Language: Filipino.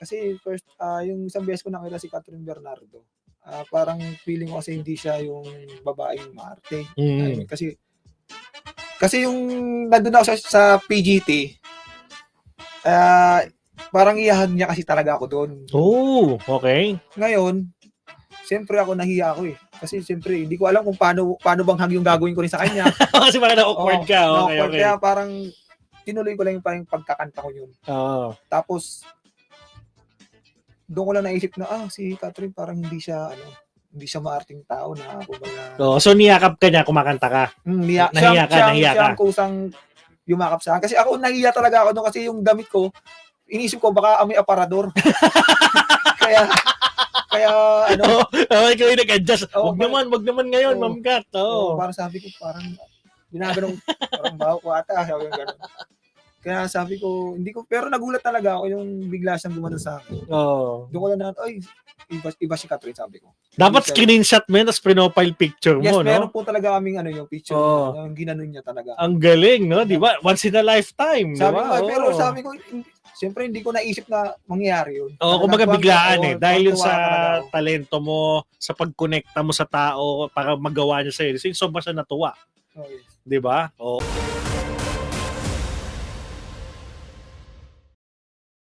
Kasi first, ah, yung isang beses ko nakita si Catherine Bernardo, ah, parang feeling ko kasi hindi siya yung babaeng maarte. Mm. Kasi kasi yung nandun ako sa, sa PGT, ah, parang iyahag niya kasi talaga ako doon. Oh, okay. Ngayon, siyempre ako nahiya ako eh. Kasi siyempre, hindi ko alam kung paano, paano bang hag yung gagawin ko rin sa kanya. Kasi parang na-awkward Oo, ka. Okay, na-awkward. okay. Kaya parang tinuloy ko lang yung parang pagkakanta ko yun. Oo. Tapos, doon ko lang naisip na, ah, si Catherine parang hindi siya, ano, hindi siya maarting tao na, kumbaga, Oo, so niyakap ka niya, kumakanta ka. mm, niya, nahiya siya, ka, siya, nahiya siya ka. ang kusang yumakap sa akin. Kasi ako, nahiya talaga ako doon kasi yung damit ko, inisip ko, baka amoy aparador. kaya, kaya, ano, Oo, oh, ikaw yung nag-adjust. Oo, wag naman, wag naman ngayon, Oo. Ma'am Kat. Oo. Oo, parang sabi ko, parang binaganong, parang baho ko ata, sabi ko gano'n. Kaya sabi ko, hindi ko, pero nagulat talaga ako yung bigla siyang gumano sa akin. Oo. Doon ko lang na, ay, iba, iba si Catherine, sabi ko. Dapat screenshot mo yun, tapos profile picture Yes, mo, meron no? po talaga kaming ano yung picture, Oo. yung ginanon niya talaga. Ang galing, no? Di ba? Once in a lifetime, sabi ba? ko, ay, pero sabi ko, siyempre hindi ko naisip na mangyayari yun. Oo, Talagang kumbaga biglaan eh. Dahil yun sa talaga talento mo, sa pagkonekta mo sa tao para magawa niya sa'yo. So, sobrang siya natuwa. Oo, yes. Di ba? Oo.